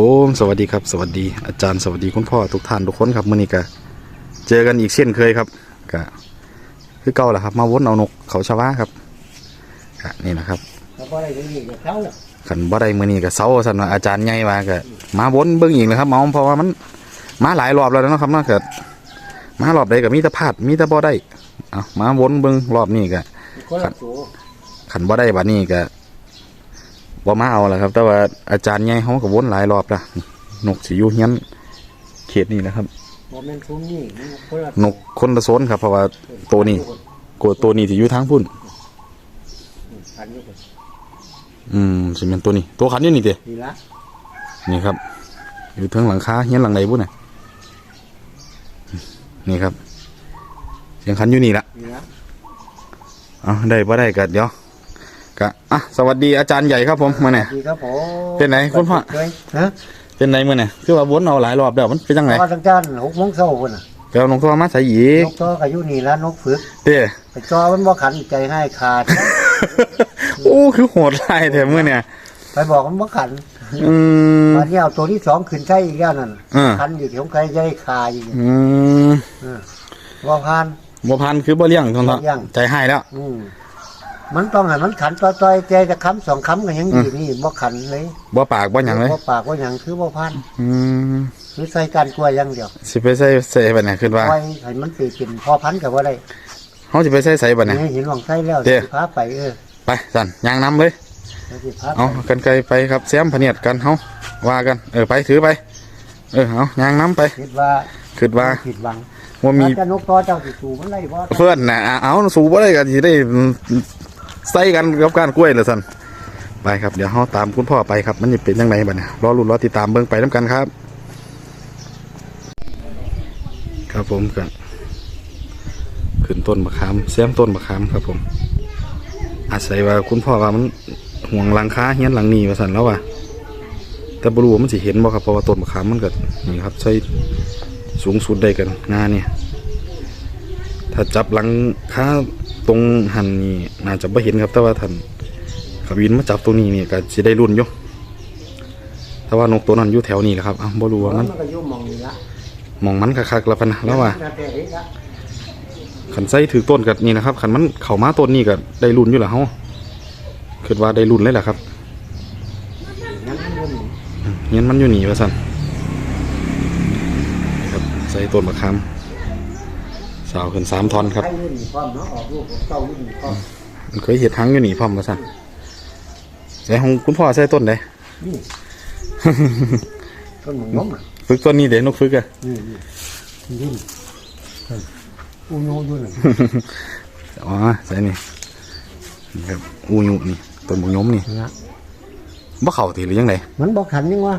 ครับผมสวัสดีครับ สวัสดีอาจารย์สวัสดีคุณพ่อทุกท่านทุกคนครับมื่อนี้ก็เจอกันอีกเช่นเคยครับก็คือเก่าแหละครับ มาวนเอานกเขาชาวาครับก็นี่นะครับแล้วก็อะไรก็อีกเช้าน่ะขันบ่ได้มื่อนี้ก็เซาสันว่าอาจารย์ใหญ่มาก็มาวนเบิ่งอีกเลยครับเมาเพราะว่ามัน มาหลายรอบแล้วเนาะครับเนาะก็มารอบใดก็มีแต่พลาดมีแต่บ่ได้เอามาวนเบิ่งรอบนี้ก็คนละตัวขันบ่ได้บัดนี้ก็ บ่มาเอาละครับ แต่ว่าอาจารย์ใหญ่เขาก็วนหลายรอบละนกสิอยู่เฮียนเขตนี้นะครับ บ่แม่นซุ้มนี่มันคนละนกคนละโซนครับเพราะว่าตัวนี้กวตัวนี้สิอยู่ทางพุ่น พันอยู่คนอืมสิเป็นตัวนี้ ตัวขันอยู่นี่เด้นี่ละนี่ครับ อยู่เทางหลังคาเฮียนหลังใดบุ่นน่ะนี่ครับเสียงขันอยู่นี่ละนี่ละ เอาได้บ่ได้ก็เดี๋ยว ก็อะสวัสดีอาจารย์ใหญ่ครับผมมาเนี่ยดีครับผมเป็นไหนคุณพ่อเคยฮะเป็นไงมื้อเนี่ยคือว่าวนเอาหลายรอบแล้วมันเป็นจังไงพอทั้งจานหกโมงเช้าคนน่ะไปเอานกตัวมาใส่อีกนกตัวก็อยู่นี่ละนกฝึกเด้ไปจอมันบ่ขันใจให้ขาด โอ้คือโหดร้ายแท้มื้อเนี่ยไปบอกมันบ่ขันอืมตอนนี้เอาตัวที่สองขึ้นใช้อีกแล้วนั่นอ่าขันอยู่ที่ของใครจะได้คาอยู่อืมเออบ่ผ่านบ่พันคือบ่เลี้ยงทนบ่เลี้ยงใจหายแล้ว อืม มันต้องให้มันขันต่อยๆใจจะค้ำสองค้ำก็ยังดีนี่บ่ขันเลยบ่ปากบ่หยังเลยบ่ปากบ่หยังคือบ่ผ่านอืมคือใส่การกล้วยอย่างเดียวสิไปใส่ใส่บัดเนี่ยคิดว่าไว้ให้มันปีเป็นพอพันธุ์กับว่าได้เฮาสิไปใส่ใส่บัดเนี่ยนี่เห็นหวังไส้แล้วเด้สิพาไปเออไปสั่นยางน้ำเลยแล้วสิพาเอากันไกลไปครับแซมพะเนียดกันเฮาว่ากันเออไปถือไป เออเอายางน้ำไปคิดว่าคิดว่าผิดหวังว่ามีถ้าจะนกต่อเจ้าสิสูมันได้บ่เพื่อนน่ะอะเอาสู้บ่ได้ก็สิได้ ใส่กันกับการกล้วยละสันไปครับเดี๋ยวเฮาตามคุณพ่อไปครับ มันจะเป็นจังไดบัดเนี่ยรอลุ้นรอติดตามเบิ่งไปนํกันครับ ครับผมก็ขึ้นต้นมะขามแซมต้นมะขามครับผม อาศัยว่าคุณพ่อว่ามันห่วงหลังค้าเฮียนหลังนี้ว่าสันแล้วว่ะแต่บรูมันสิเห็นบ่ครับเพราะว่าต้นมะขามมันก็นี่ครับใช้สูงสุดได้กันงานเนี่ยถ้าจับหลังค้า ตรงหันนี่น่าจะไม่เห็นครับ แต่ว่าท่านขบินมาจับตัวนี้นี่ก็สิได้รุ่นอยู่แต่ว่านกตัวนั้นอยู่แถวนี้แหละครับอ้าวบ่รู้ว่ามันมันก็อยู่หมองนี่ละมองมันคักๆแล้วพะนะแล้วว่าน่าจะเห็นละขันไส้ถือต้นกับนี่นะครับขันมันเข่ามาต้นนี่ก็ได้รุ่นอยู่แหละเฮาคิดว่าได้รุ่นเลยแหละครับงั้นมันอยู่นี่เงี้ยมันอยู่หนีว่าสั่นนี่ครับใส่ต้นมะขาม สาวขึ้นสามทอนครับไอ้อยู่นี่พร้อมเนาะออกลูกของเก่าอยู่นี่พร้อมมันเคยเห็ดทั้งอยู่หนีพร้อมมาสั่นใส่ของคุณพ่อใส่ต้นใดนี่ ต้นหมงน้มอะฝึกต้นนี้เดี๋ยวนกฝึกอะ นี่นี่นี่นี่เอออูโยอยู่นี่อ๋อใส่นี่นี่ครับอูยุนี่ต้นบุญยมนี่นะบ่เข่าทีหรือยังไงมันบ่ขันยังวะ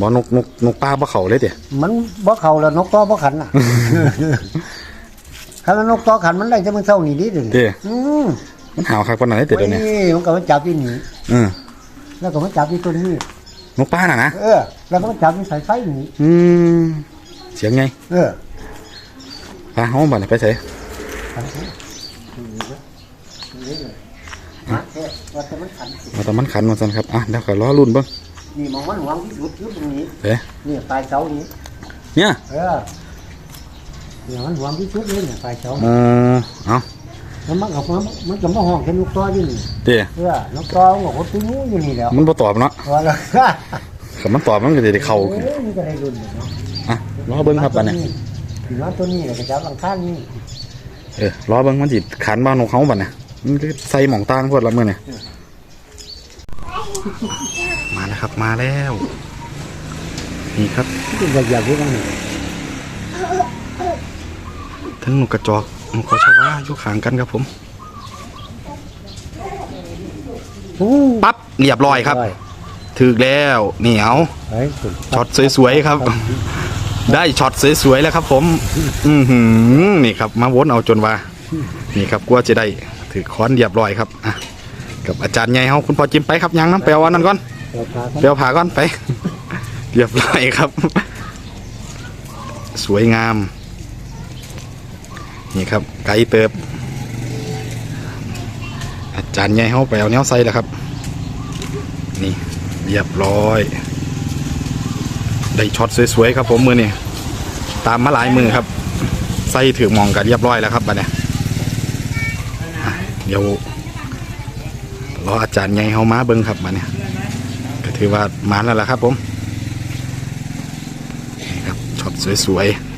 บ่นกนกนกปลาบ่เข่าเลยเดี๋ยมันบ่เข้าแล้วนกต่อบ่ขันน่ะ ถ้ามันนกต่อขันมันได้จะมันเศร้านี่ดิเด้อเดี๋ยอืมมันหาวคักปานไหนเดี๋ยวเดี๋ยวนี้โอ้ยมันก็มาจับที่นี่อืมแล้วก็มาจับที่ต้นนี้นกปลาน่ะนะ เออ แล้วก็มาจับที่สายไฟนี่อืม เสียงไงเออปลาเฮาบ่ได้ไปใส่มาแค่ว่าแต่มันขันสิมาแต่มันขันมาซั่นครับ อะเดี๋ยวก็รอรุ่นเบิ่งนี่มองมันหวังที่สุดคือตรงนี้เด้นี่ปลายเสานี้เนี่ย เออ นี่มันหวังที่สุดเลยเนี่ยปลายเสาอ๋อเอาแล้วมันก็มันมันก็มาห้องแค่นกต่ออยู่นี่เดี๋ยเออนกต่อมันก็หดตู้นู้อยู่นี่แล้วมันบ่ตอบเนาะพอแล้วถ้ามันตอบมันก็จะได้เข้าขึ้นเอ้ยมันก็ได้รุ่นเนาะอะรอเบิ่งครับบัดนี้ถึงว่าตัวนี้แล้วก็จับหลังข้างนี่เออรอเบิ่งมันสิขันบ้านนกเฮาบัดน่ะมันคือใส่หม่องต่างพวดละมื้อนี่มาแล้วครับมาแล้ว นี่ครับที่อยากอยากรู้บ้างนี่ ทั้งนกกระจอกนกเขาชวาอยู่ข้างกันครับผมโอ้ปั๊บเรียบร้อยครับ ถึกแล้วนี่เอาเฮ้ยสุดช็อตสวยๆครับ ได้ช็อตสวยๆแล้วครับ ผม อือหือนี่ครับ มาวนเอาจนว่า นี่ครับกลัวจะได้ถือค้อนเรียบร้อยครับอะกับอาจารย์ใหญ่เฮาคุณพ่อจิ้มไปครับยังน้ำแปลวอันนั้นก่อนเราพากันเปลวผ่าก่อนไป เรียบร้อยครับ สวยงาม นี่ครับ ไก่เติบ อาจารย์ใหญ่เฮาไปเอาแนวใส่แล้วครับ นี่เรียบร้อย ได้ช็อตสวยๆครับผมมือนี่ตามมาหลายมือครับใส่ถือมองกันเรียบร้อยแล้วครับบัดเนี่ยเดี๋ยวรออาจารย์ใหญ่เฮามาเบิ่งครับบัดเนี่ยก็ถือว่ามาแล้วล่ะครับผมนี่ครับช็อตสวยๆ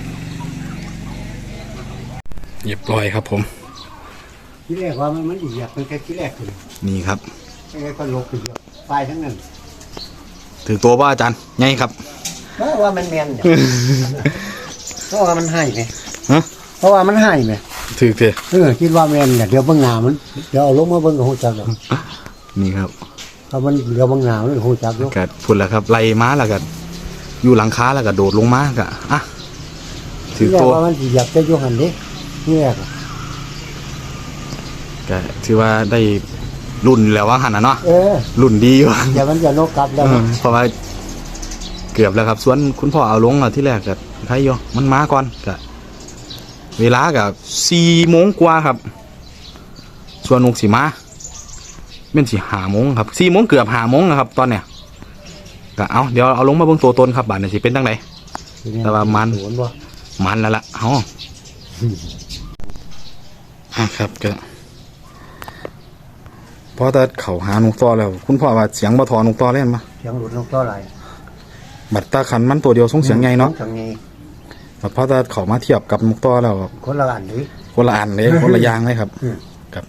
เรียบร้อยครับผม ที่แรกว่ามันมันอีกอยากเป็นแค่ที่แรกเลยนี่ครับไม่งั้นก็ลกไปเยอะไฟทั้งนั้นถือตัวว่าอาจารย์ใหญ่ครับ เพราะว่ามันแมนเนี่ยเพราะว่ามันให้ไหมฮะ เพราะว่ามันให้ไหมถือเถอะเออคิดว่าแมนเนี่ยเดี๋ยวเบางหนามันเดี๋ยวเอาลงมาเบิ่งกับหูจักหรอกนี่ครับเพราะมันเดี๋ยวเบางหนามันหูจักอยู่กัพุ่นแล้วครับไล่ม้าแล้วก็อยู่หลังคาแล้วก็โดดลงมาก็อะถืที่อแรกตัวว่ามันสิอยากจะอยู่หันเด้ที่ แรกอะก็ถือว่าได้รุ่นแล้วว่าหันนะเนาะเออรุ่นดีอยู่เดี๋ยวมันจะนกกลับแล้วเออเพราะว่าเกือบแล้วครับส่วนคุณพ่อเอาลงอะที่แรกก็ใครอยู่มันมาก่อนก็เวลากับสี่โมงกว่าครับ ส่วนนกสีมาเป็นสี่หาโมงครับสี่โมงเกือบหาโมงนะครับ ตอนเนี้ยก็เอาเดี๋ยวเอาลงมาเบิ่งตัวตนครับบาดนี้สิเป็นตั้งไหนแต่ว่ามันสวนบ่มันแล้วล่ะเอา อะครับก็พอแต่เขาหานกต่อแล้ว คุณพ่อว่าเสียงบ่ทอนกต่อเล่นมาเสียงหลุดนกตัวไหลบัดตาขันมันตัวเดียวส่งเสียงไงเนาะจังไงบัดพอแต่เขามาเทียบกับนกต่อแล้วคนละอันเลยคนละอันเลย คนละอย่างเลยครับอืม กับ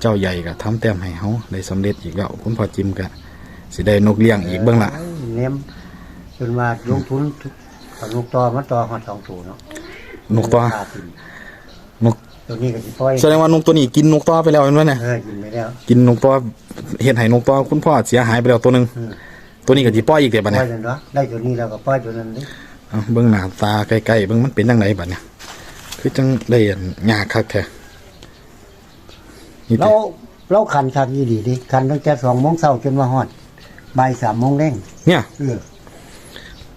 เจ้าใหญ่ก็ทำแต้มให้เฮาได้สำเร็จอีกแล้ว คุณพ่อจิมก็สิได้นกเลี้ยงอีกเบิ่งละเนมจนมาลงทุนกับนกต่อมาต่อหอดสองตัวเนาะนกต่อขาดทุนนก ตัวนี้ก็สิปล่อยแสดงว่านกตัวนี้กินนกต่อไปแล้วเห็นไหมเนี่ยเออกินไม่แล้วกินนกต่อเฮ็ดให้นกต่อคุณพ่อเสียหายไปแล้วตัวหนึงอืมตัวนี้ก็สิปล่อยอีกเดี๋ยวปบัดล่เนี้อยจนวะได้ตัวนี้แล้วก็ปล่อยตัวนั้นเลยเอาเบิ่งหน้าตาใกล้ๆเบิ่งมันเป็นจังไดบัดเนี่ยคือจังได้อันยากคักแท้นี่เราติเราขันคักยี่ดีดิขันตั้งแต่สองโมงเช้าจนมาฮอดบ่ายสามโมงแรงเนี่ย เออ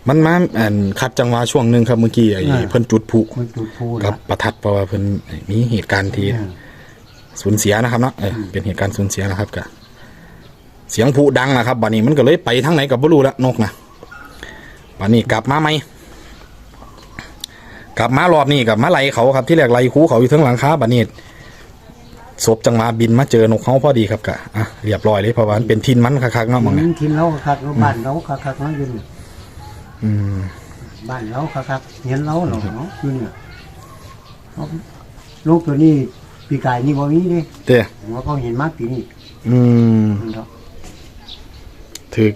มันมาอันคัดจังหวะช่วงหนึงครับเมื่อกี้ไอ้อ่า เพิ่นจุดพลุมันจุดพูกันะบประทัดเพราะว่าเพิ่นมีเหตุการณ์ที่เออสูญเสียนะครับเนาะเออเป็นเหตุการณ์สูญเสียนะครับกะเสียงผู้ดังนะครับบัดนี้มันก็เลยไปทางไหนกับบ่รู้ละนกนะบัดนี้กลับมาไหมกลับมารอบนี้กลับมาไล่เขาครับที่แรกไล่คูเขาอยู่ทั้งหลังคาบัดนี้ศพจังหวะบินมาเจอนกเขาพอดีครับกะอะเรียบร้อยเลยเพราะว่ามันเป็นทินมันคักๆเนาะหมองเนี่ยทีมเราคักเราบ้านเราคักๆเนาะอยืน อืม บ้านเราคักๆเห็นเราเนาะเนาะอยืนเนี่ยเอาลูกตัวนี้ปีกายนี่บ่มีเด้เด้ผมว่าเขาเห็นมาปีนี้อืมมันเนาะถือ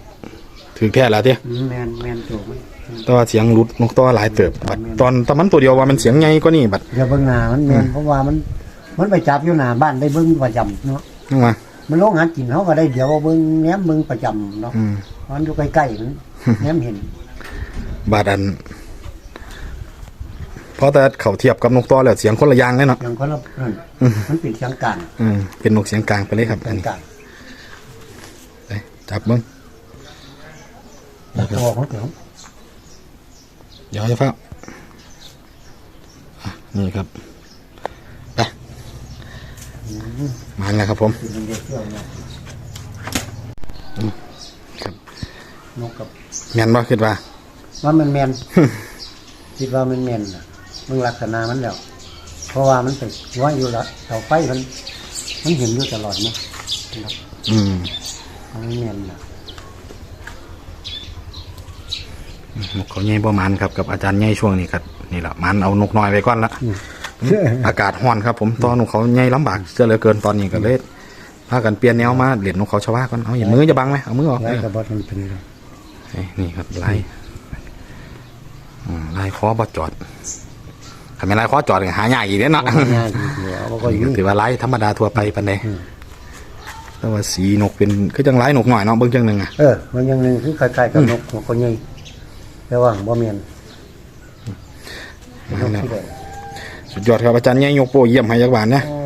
ถือแท้แล้วเด้อืมแมนแมนตัวมันแต่ว่าเสียงหลุดนกตัวหลายเติบบัดตอนตอนมันตัวเดียวว่ามันเสียงใหญ่กว่านี่บัดเดี๋ยวเบิ่งหน้ามันแมนเพราะว่ามัน มันไปจับอยู่หน้าบ้านได้เบิ่งประจำเนาะนึกว่ามันลงหากินเขาก็ได้เดี๋ยวเบิ่งแหนมเบิ่งประจำเนาะอืม มันอยู่ใกล้ๆมันแหนมเห็น บาดันเพราะแต่เขาเทียบกับนกต่อแล้วเสียงคนละอย่างเลยเนาะอย่างคนละนั่นมันเป็นเสียงกลางอืมเป็นนกเสียงกลางไปเลยครับเสีอัยนงนี้กลางไปจับเบิ้งตัวของเขาเดี๋ยวจะฟ้าอะนี่ครับไปมาแล้วครับผมเป็นเด็กเชื่อเนาะครับนกกับ แม่นบ่คิดว่า ว่ามันแมนคิดว่ามันแมนน่ะมึงลักษณะมันแล้ว เพราะว่ามันไปว่าอยู่ละเสาไฟมัน มันเห็นอยู่ตลอดเนาะนะครับอืมมันแมนน่ะนกเขาใหญ่ประมาณครับกับอาจารย์ใหญ่ช่วงนี้ครับนี่แหละมันเอานกน้อยไปก่อนละอากาศร้อนครับ ผมตอนนกเขาใหญ่ลำบากเสียเหลือเกินตอนนี้ก็เลยพากันเปลี่ยนแนวมาเหรียญนกเขาชาวบ้านก่อนเอาเห็นมือจะบังไหมเอามือออกแล้วเออกับบอสมันเป็นไงเอ้ยนี่ครับไล่ อืมไล่คอบอจอดถ้าไม่ไล่คอจอดก็หายากอีกเด้อเนาะงานดีเดียวก็อยู่ถือว่าไล่ธรรมดาทั่วไปปันใดแต่ว่าสีนกเป็นคือจังไล่นกหน่อยเนาะเบิ่งจังหนึ่งอะเออ มันอยังหนึ่งคือคล้ายๆกับนกหัวคนใหญ่แต่ว่าบ่แมนมานกแล้วที่ใดสุดยอดครับอาจารย์ใหญ่ยกโปรเยี่ยมให้ยักบานนะโอ้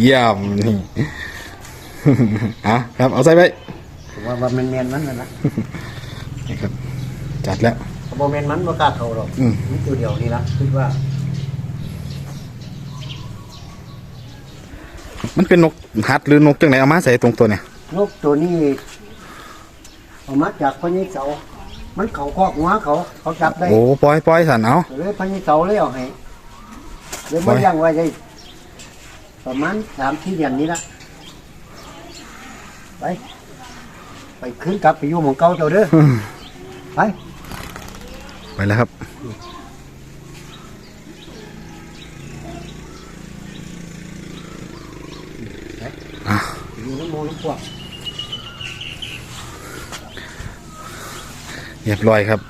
เยี่ยมนี่อะครับเอาใส่ไว้ผมว่าว่ามันแมนมันนั่นนะนี่ครับจัดแล้ว บ่แมนมันบ่กล้าเข้าหรอกอืม นี่ตัวเดียวนี่ละคิดว่ามันเป็นนกหัดหรือนกจังไหนเอามาใส่ตรงตัวเนี่ยนกตัวนี้เอามาจากคนนี้เสามันเขาคอกหัวเขา เขาจับได้โอ้ปล่อยปล่อยสันเอา เลยพญเสาเลยเอาให้เลยปล่มาอยย่างไว้ได้ประมาณสามที่เดือนนี้ละไป ไปขึ้นกลับไปอยู่หมองเก่าเจ้าเด้อ ไป ไปแล้วครับอะไปอยู่น้ำโมน้ำพวกเรียบร้อยครับ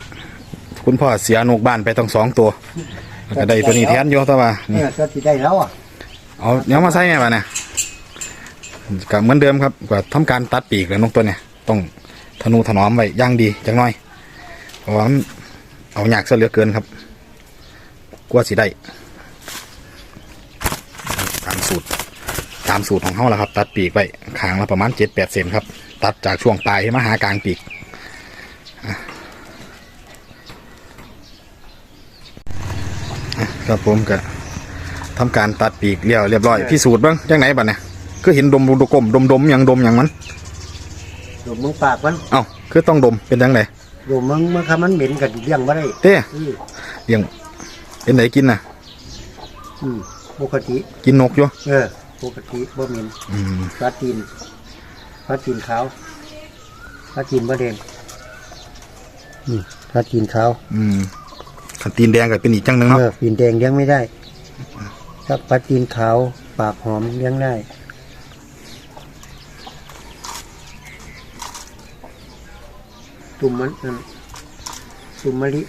คุณพ่อเสียนกบ้านไปต้องสองตัวแล้วก็ได้ตัวนี้แทนอยู่แต่ว่านี่เนี่ยก็ที่ได้แล้วอะเอาเนี้ยมาใส่ไงบ้าเนี่ยกับเหมือนเดิมครับกว่าทำการตัดปีกแล้วนกตัวเนี่ยต้องธนูถนอมไว้อย่างดีจังน้อยเพราะว่ามัน เอายากซะเหลือเกินครับกลัวสิได้ ตามสูตร ตามสูตรของเขาแหละครับ ตัดปีกไปขางละประมาณเจ็ดแปดเซนครับ ตัดจากช่วงปลายมาหากลางปีกอะอะครับผมก็ทำการตัดปีกเรียวเรียบร้อยพิสูจน์บ้างจังไหนบ้าเนี่ยคือเห็นดมดมกลมดมดมอย่างดมอย่างมัน ดมมึงปากมัน เอ้าคือต้องดมเป็นจังไง ดมมึงมันคำมันเหม็นกันเลี้ยงมาได้เต้อือเลี้ยงเป็นไหนกินน่ะ อืมปกติ กินนกอยู่เออปกติบ่เหม็นอืมปลาตีนปลาตีนขาวปลาตีนบ่แดงอืมปลาตีนขาว อืมขันตีนแดงก็เป็นอีกจังหนึงเนาะเออตีนแดงเลี้ยงไม่ได้ ถ้าปลาตีนขาว ปากหอมเลี้ยงได้ ตุ่มมันนั่นตุ่มมะลิ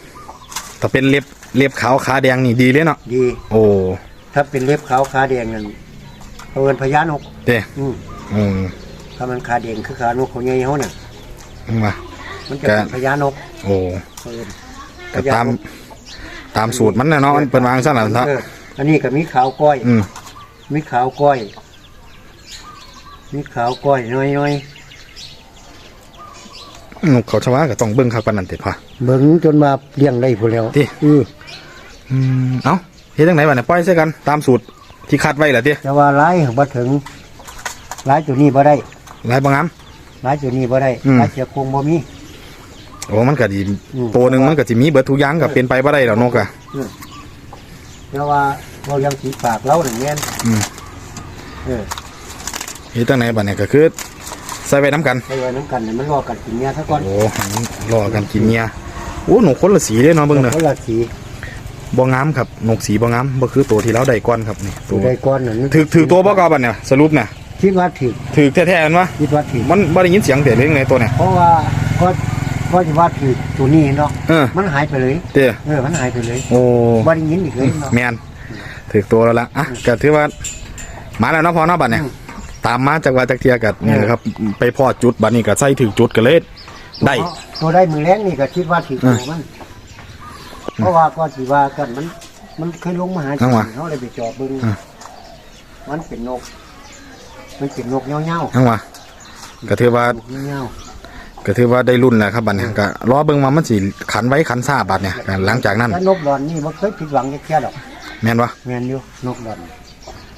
ถ้าเป็นเล็บเล็บขาวขาแดงนี่ดีเลยเนาะดี โอ้ถ้าเป็นเล็บขาวขาแดงนั่นเขาเอินพญานกเต้อืมอืมถ้ามันขาแดงคือขานกเขาใหญ่เขาน่ะมามันจะเป็นแกพญานกโอ้เขาเอิ้นก็ตามตามสูตรมันนะเนาะมันเป็นวางสั้นหลังเอออันนี้ก็มีขาวก้อย อืมมีขาวก้อย มีขาวก้อยน้อย นกเขาชวาก็ต้องเบิ่งคักปานนั้นต็ดพะๆเบิ่งจนมาเลี้ยงได้พูนแล้วติ อืออืมเอ้าเฮ็ดจังไหนวะเนี่ยปล่อยใส่กันตามสูตรที่คัดไว้ล่ะติแต่ว่าร้ายบ่ถึงร้ายตัวนี้บ่ได้หลายบางามร้ายตัวนี้บ่ได้อืมร้ายเสียโครงบ่มี โอ้มันก็ดีอืม ตัวหนึงมันก็สิมีเบิดทุกอย่างก็เป็นไปบ่ได้แล้วนกอะ แต่ว่าเรายังสีปากเราหนึ่งแม่นอืม เออเฮ็ดจังไหนบัดเนี่ยก็คือ ใส่ไว้น้ำกันใส่ไว้น้ำกันเนี่ยมันรอกันกินเนี่ยซะก่อนโอ้หันรอกันกินเมียโอ้หนูคนละสีเลยเนาะเบิ่งเด้อคนละสีบ่งามครับนกสีบ่งามบ่คือตัวที่เราได้ก่อนครับนี่ตัตัววใดก้อนนั่นถือถือตัวบ่กอบัดเนี่ยสรุปเนี่ยคิดว่าถึกถือแท้ๆมันวะคิดว่าถึกมันบ่ได้ยินเสียงแต่เรื่องในตัวเนี่ยเพราะว่าก็ก็ที่ว่าถึกตัวนี้เนาะเออมันหายไปเลยเต้เออมันหายไปเลย โอ้บ่ได้ยินอีกเลยเนาะแมนถือตัวแล้วละอะก็ถือว่ามาแล้วเนาะพอเนาะบัดเนี่ยอืม ตามมาจากว่าจากเทียกัดนี่เออนะครับ ไปพอดจุดบัดนี้ก็ใส่ถึงจุดก็เลยได้ ตัวได้มือแรงนี่ก็คิดว่าถึกเออตัวมัน เพราะว่าก็สิว่ากันมัน มันเคยลงมาหาเอาวะเขาเลยไปจอบเบิ่งเออมันเป็นนก มันเป็นนกเงี้ยวทั้งว่าก็ถือว่า ๆนกเงี้ยวก็ถือว่าได้รุ่นแล้วครับบัดเนี่ยก็รอเบิ่งว่ามันสิขันไว้ขันซ่าบัดเนี่ยก็หลังจากนั้นๆแล้วนกดอนนี่มันเคยผิดหวังแค่ดอกแม่นวะแม่นอยู่นกดอน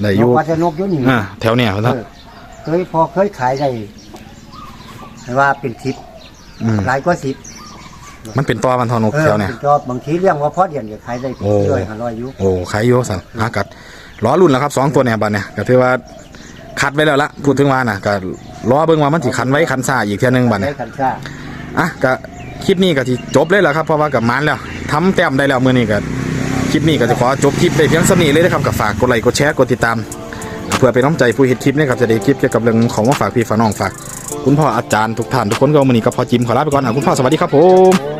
ได้นอกยู่ว่าจะนกอยู่นี่อ่าแถวเนี่ยคเอรับอเคยพอเคยขายได้ให้ว่าเป็นทิปอืมหลายกว่าสิบมันเป็นตัวมันทอนกเออแถวเนี่ย เป็นจอบบางทีเรื่องว่าพอเดียนเดี๋ยวขายได้โอ้ด้วยห้าร้อยอยู่ โอ้ขายอยู่สั่นอากัดล้อรุ่นแล้วครับสองตัวเนี่ยบัดเนี่ยก็ถือว่าคัดไว้แล้วละพูดถึงว่าน่ะก็ล้อเบิ่งว่ามันสิขันไว้ขันซ่าอีกเท่ยหนึงบัดเนี่ย ได้คันซ่าอะก็คลิปนี้ก็ที่จบเลยแหละครับเพราะว่ากับมันแล้วทำแต้มได้แล้วมื้อนี้ก็ คลิปนี้ก็จะขอจบคลิปไปเพียงสำนี้เลยนะครับกับฝากกดไลค์กดแชร์กดติดตาม เพื่อเป็นน้ำใจผู้เห็นคลิปนี้ครับจะได้คลิปเกี่ยวกับเรื่องของว่าฝากพี่ฝากน้องฝาก คุณพ่ออาจารย์ทุกท่านทุกคนก็วันนี้ก็พอจิมขอลาไปก่อนนะคุณพ่อสวัสดีครับผม